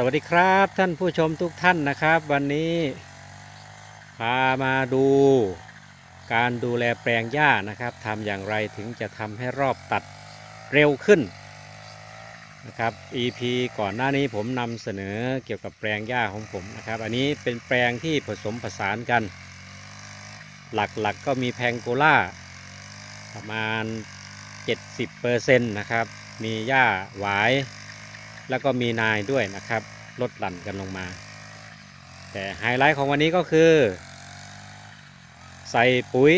สวัสดีครับท่านผู้ชมทุกท่านนะครับ วันนี้ พามาดู การดูแลแปลงหญ้านะครับทำอย่างไรถึงจะทำให้รอบตัดเร็วขึ้นนะครับ EP ก่อนหน้านี้ผมนำเสนอเกี่ยวกับแปลงหญ้าของผมนะครับ อันนี้เป็นแปลงที่ผสมผสานกัน หลักๆกก็มีแพงโกล่าประมาณ 70%นะครับ มีหญ้าหวาย แล้วก็มีนายด้วยนะครับลดหลั่นกันลงมา แต่ไฮไลท์ของวันนี้ก็คือ ใส่ปุ๋ย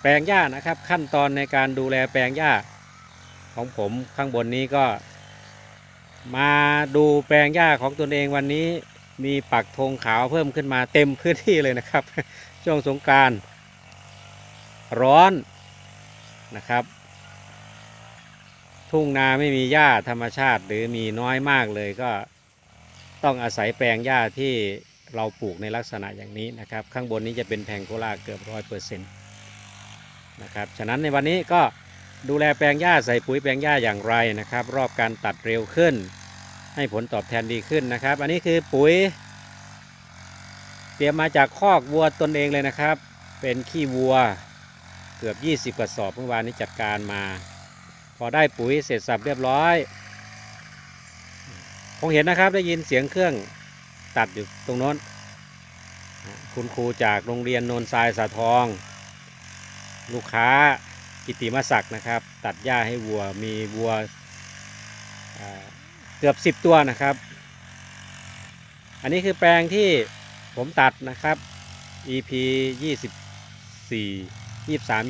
แปลงหญ้านะครับ ขั้นตอนในการดูแลแปลงหญ้า ของผมข้างบนนี้ก็ มาดูแปลงหญ้าของตนเองวันนี้มีปักธงขาวเพิ่มขึ้นมาเต็มพื้นที่เลยนะครับ ช่วงสงกรารร้อนนะครับ ทุ่งนาไม่มีหญ้าธรรมชาติ หรือมีน้อยมากเลยก็ต้องอาศัยแปลงหญ้าที่เราปลูกในลักษณะอย่างนี้นะครับ ข้างบนนี้จะเป็นแพงโกลาเกือบร้อยเปอร์เซ็นต์นะครับฉะนั้นในวันนี้ก็ดูแลแปลงหญ้าใส่ปุ๋ยแปลงหญ้าอย่างไรนะครับ รอบการตัดเร็วขึ้น ให้ผลตอบแทนดีขึ้นนะครับ อันนี้คือปุ๋ย เตรียมมาจากคอกวัวตนเองเลยนะครับ เป็นขี้วัวเกือบ 20กระสอบเมื่อวานนี้จัดการมา อได้ปุ๋ยเสร็จสับเรียบร้อยคงเห็นนะครับได้ยินเสียงเครื่องตัดอยู่ตรงโน้น คุณครูจากโรงเรียนโนนทรายสาทอง ลูกค้ากิติมศักดิ์นะครับ ตัดหญ้าให้วัวมีวัวเกือบ 10 ตัวนะครับ อันนี้คือแปลงที่ผมตัดนะครับ EP 24 23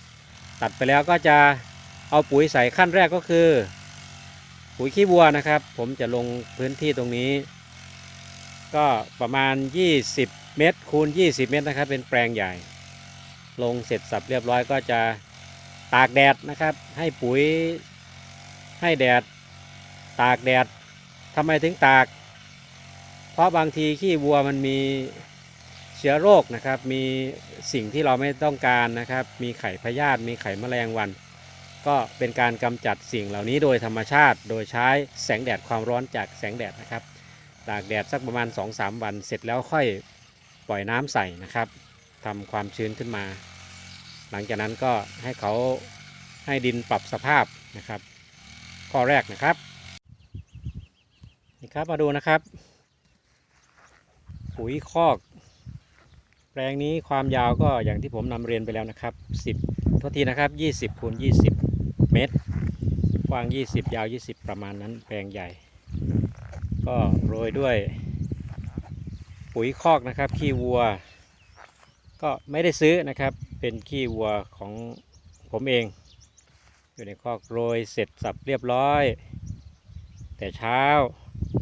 24 ตัดไปแล้วก็จะ เอาปุ๋ยใส่ขั้นแรกก็คือ ปุ๋ยขี้วัวนะครับ ผมจะลงพื้นที่ตรงนี้ ก็ประมาณ 20 เมตรคูณ 20 เมตรนะครับ เป็นแปลงใหญ่ ลงเสร็จสับเรียบร้อยก็จะตากแดดนะครับ ให้ปุ๋ยให้แดด ตากแดดทำไมถึงตาก เพราะบางทีขี้วัวมันมีเชื้อโรคนะครับ มีสิ่งที่เราไม่ต้องการนะครับ มีไข่พยาธิมีไข่แมลงวัน ก็เป็นการกำจัดสิ่งเหล่านี้โดยธรรมชาติ โดยใช้แสงแดดความร้อนจากแสงแดดนะครับ ตากแดดสักประมาณ 2-3 วัน เสร็จแล้วค่อยปล่อยน้ำใส่นะครับทำความชื้นขึ้นมา หลังจากนั้นก็ให้เขาให้ดินปรับสภาพนะครับ ข้อแรกนะครับนี่ครับมาดูนะครับ ปุ๋ยคอก แปลงนี้ความยาวก็อย่างที่ผมนำเรียนไปแล้วนะครับ 10ทษทีนะครับ 20คูณ20 เมตร กว้าง 20 ยาว 20 ประมาณนั้นแปลงใหญ่ ก็โรยด้วย ปุ๋ยคอกนะครับ ขี้วัว ก็ไม่ได้ซื้อนะครับ เป็นขี้วัวของผมเอง อยู่ในคอกโรยเสร็จสับเรียบร้อย แต่เช้า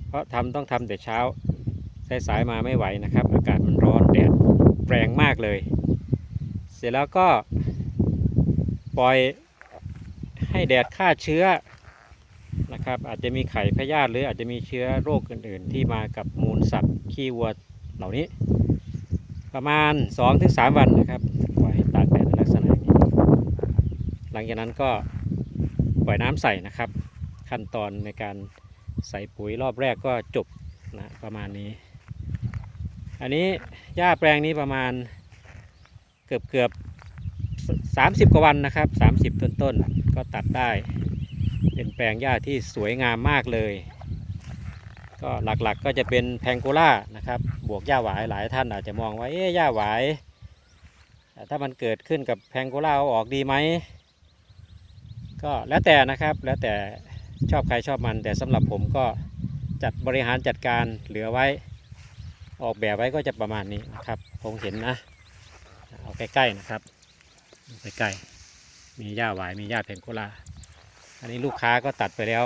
เพราะทำต้องทำแต่เช้าสายๆมาไม่ไหวนะครับ อากาศมันร้อนแดดแรงมากเลย เสร็จแล้วก็ปล่อย ให้แดดฆ่าเชื้อนะครับ อาจจะมีไข่พยาธิหรืออาจจะมีเชื้อโรคอื่น ๆ ที่มากับมูลสัตว์ขี้วัวเหล่านี้ ประมาณ 2-3 วันนะครับปล่อยให้ตากแดดในลักษณะนี้ หลังจากนั้นก็ปล่อยน้ำใส่นะครับ ขั้นตอนในการใส่ปุ๋ยรอบแรกก็จบนะประมาณนี้ อันนี้หญ้าแปลงนี้ประมาณเกือบเกือบ สามสิบกว่าวันนะครับสามสิบต้นต้นก็ตัดได้ เป็นแปลงหญ้าที่สวยงามมากเลย ก็หลักๆก็จะเป็นแพงโกล่านะครับบวกหญ้าหวายหลายท่านอาจจะมองว่าเอ๊ะหญ้าหวายถ้ามันเกิดขึ้นกับแพงโกล่าเอาออกดีไหมก็แล้วแต่นะครับแล้วแต่ชอบใครชอบมัน แต่สำหรับผมก็จัดบริหารจัดการเหลือไว้ออกแบบไว้ก็จะประมาณนี้นะครับคงเห็นนะ เอาใกล้ๆนะครับ ใกล้ๆมีหญ้าหวายมีหญ้าเพนโกลาอันนี้ลูกค้าก็ตัดไปแล้ว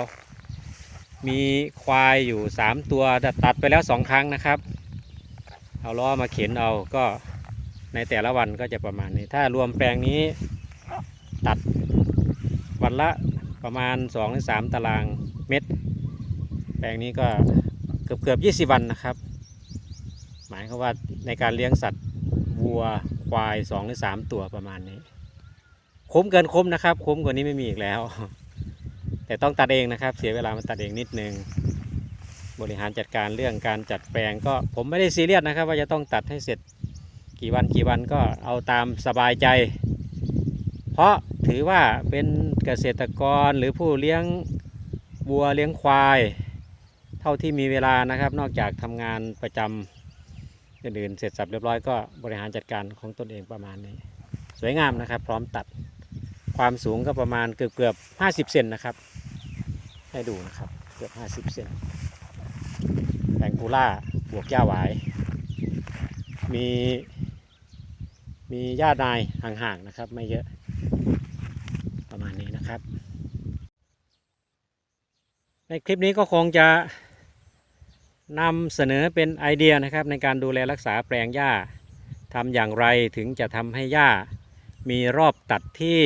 มีควายอยู่สามตัวแต่ตัดไปแล้วสองครั้งนะครับ เอาล้อมาเข็นเอาก็ในแต่ละวันก็จะประมาณนี้ ถ้ารวมแปลงนี้ตัดวันละประมาณ2อหรือสตารางเมตร แปลงนี้ก็เกือบเกือบยีวันนะครับ หมายความว่าในการเลี้ยงสัตว์วัว ควายสองหรือสามตัวประมาณนี้ คุ้มเกินคุ้มนะครับ คุ้มกว่านี้ไม่มีอีกแล้ว แต่ต้องตัดเองนะครับ เสียเวลามาตัดเองนิดนึง บริหารจัดการเรื่องการจัดแปลงก็ผมไม่ได้ซีเรียสนะครับ ว่าจะต้องตัดให้เสร็จกี่วันกี่วันก็เอาตามสบายใจ เพราะถือว่าเป็นเกษตรกรหรือผู้เลี้ยงวัวเลี้ยงควาย เท่าที่มีเวลานะครับ นอกจากทำงานประจำ อื่นๆเสร็จสับเรียบร้อยก็บริหารจัดการของตนเองประมาณนี้ สวยงามนะครับ พร้อมตัดความสูงก็ประมาณเกือบเกือบห้าสิบเซนนะครับ ให้ดูนะครับเกือบห้าสิบเซนแตงกูล่าบวกหญ้าหวาย มีมีหญ้านายห่างๆนะครับ ไม่เยอะประมาณนี้นะครับ ในคลิปนี้ก็คงจะ นำเสนอเป็นไอเดียนะครับในการดูแลรักษาแปลงหญ้าทำอย่างไรถึงจะทำให้หญ้ามีรอบตัดที่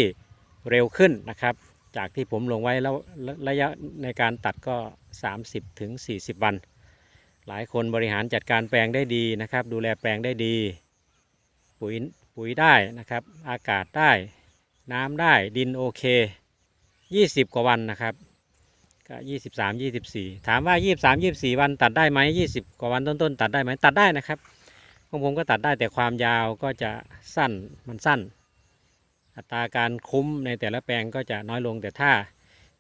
เร็วขึ้นนะครับ จากที่ผมลงไว้แล้วระระยะในการตัดก็ 30ถึง40วัน หลายคนบริหารจัดการแปลงได้ดีนะครับ ดูแลแปลงได้ดี ปุ๋ยปุ๋ยได้นะครับ อากาศได้ น้ำได้ดินโอเค 20 กว่าวันนะครับ ก็ยี่สิบสามยี่สิบสี่ถามว่ายี่สิบสามยี่สิบสี่วันตัดได้ไหมยี่สิบกว่าวันต้นๆตัดได้ไหมตัดได้นะครับของผมก็ตัดได้แต่ความยาวก็จะสั้นมันสั้น อัตราการคุ้มในแต่ละแปลงก็จะน้อยลงแต่ถ้า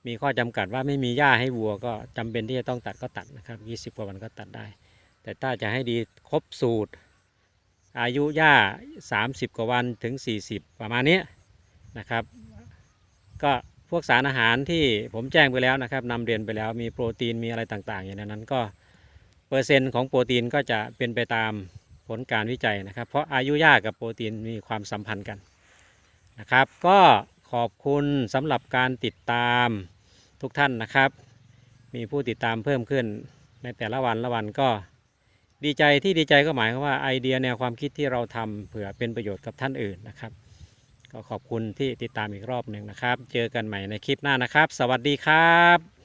มีข้อจำกัดว่าไม่มีหญ้าให้วัวก็จำเป็นที่จะต้องตัดก็ตัดนะครับยี่สิบกว่าวันก็ตัดได้ แต่ถ้าจะให้ดีครบสูตร อายุหญ้าสามสิบกว่าวันถึงสี่สิบประมาณนี้นะครับ ก็ พวกสารอาหารที่ผมแจ้งไปแล้วนะครับนำเรียนไปแล้วมีโปรตีนมีอะไรต่างๆ อย่างนั้นก็เปอร์เซ็นต์ของโปรตีนก็จะเป็นไปตามผลการวิจัยนะครับ เพราะอายุยากกับโปรตีนมีความสัมพันธ์กันนะครับ ก็ขอบคุณสำหรับการติดตามทุกท่านนะครับ มีผู้ติดตามเพิ่มขึ้นในแต่ละวันละวันก็ดีใจที่ดีใจก็หมายความว่าไอเดียแนวความคิดที่เราทำเผื่อเป็นประโยชน์กับท่านอื่นนะครับ ก็ขอบคุณที่ติดตามอีกรอบหนึ่งนะครับ เจอกันใหม่ในคลิปหน้านะครับ สวัสดีครับ